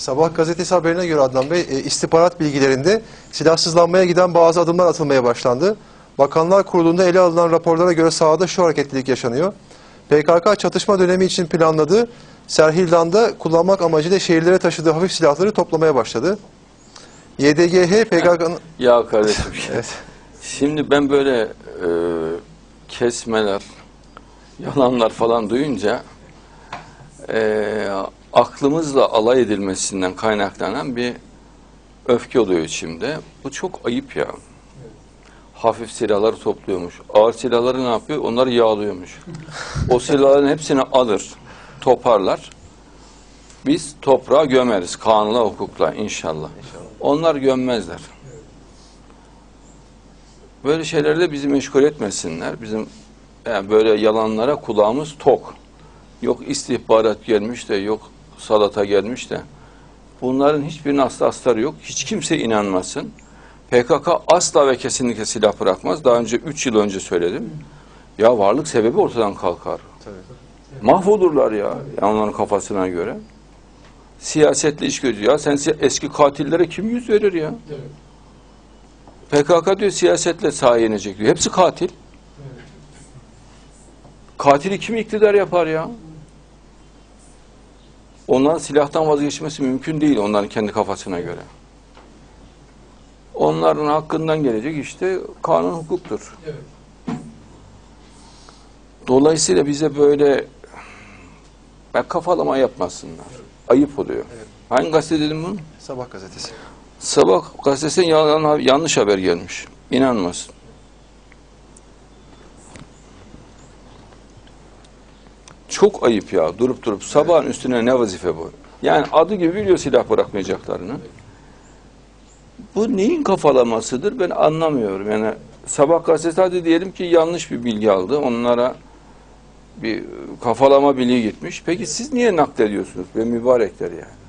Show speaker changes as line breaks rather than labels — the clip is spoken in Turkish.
Sabah gazetesi haberine göre Adnan Bey, e, istihbarat bilgilerinde silahsızlanmaya giden bazı adımlar atılmaya başlandı. Bakanlar Kurulu'nda ele alınan raporlara göre sahada şu hareketlilik yaşanıyor. PKK çatışma dönemi için planladığı Serhildan'da kullanmak amacıyla şehirlere taşıdığı hafif silahları toplamaya başladı. YDGH PKK'nın...
Ya kardeşim.
Evet.
Şimdi ben böyle e, kesmeler, yalanlar falan duyunca e, aklımızla alay edilmesinden kaynaklanan bir öfke oluyor içimde. Bu çok ayıp ya. Hafif silahları topluyormuş. Ağır silahları ne yapıyor? Onları yağlıyormuş. O silahların hepsini alır, toparlar. Biz toprağa gömeriz kanunla, hukukla inşallah. Onlar gömmezler. Böyle şeylerle bizi meşgul etmesinler. Bizim yani böyle yalanlara kulağımız tok. Yok istihbarat gelmiş de, yok salata gelmiş de. Bunların hiçbirinin aslı astarı yok. Hiç kimse inanmasın. PKK asla ve kesinlikle silah bırakmaz. Daha önce 3 yıl önce söyledim. Ya varlık sebebi ortadan kalkar. Mahvolurlar ya, ya onların kafasına göre. Siyasetle iş görüyor. Ya sen eski katillere kim yüz verir ya? PKK diyor siyasetle sağa inecek diyor. Hepsi katil. Katili kim iktidar yapar ya? Onların silahtan vazgeçmesi mümkün değil onların kendi kafasına göre. Onların hakkından gelecek işte kanun hukuktur. Dolayısıyla bize böyle ben kafalama yapmasınlar. Ayıp oluyor. Hangi gazete dedim bunu?
Sabah gazetesi.
Sabah gazetesine yalan, yanlış haber gelmiş. İnanmasın. Çok ayıp ya durup durup sabahın üstüne ne vazife bu? Yani adı gibi biliyor silah bırakmayacaklarını. Bu neyin kafalamasıdır ben anlamıyorum. Yani sabah gazetesi hadi diyelim ki yanlış bir bilgi aldı. Onlara bir kafalama bilgi gitmiş. Peki siz niye naklediyorsunuz be mübarekler yani?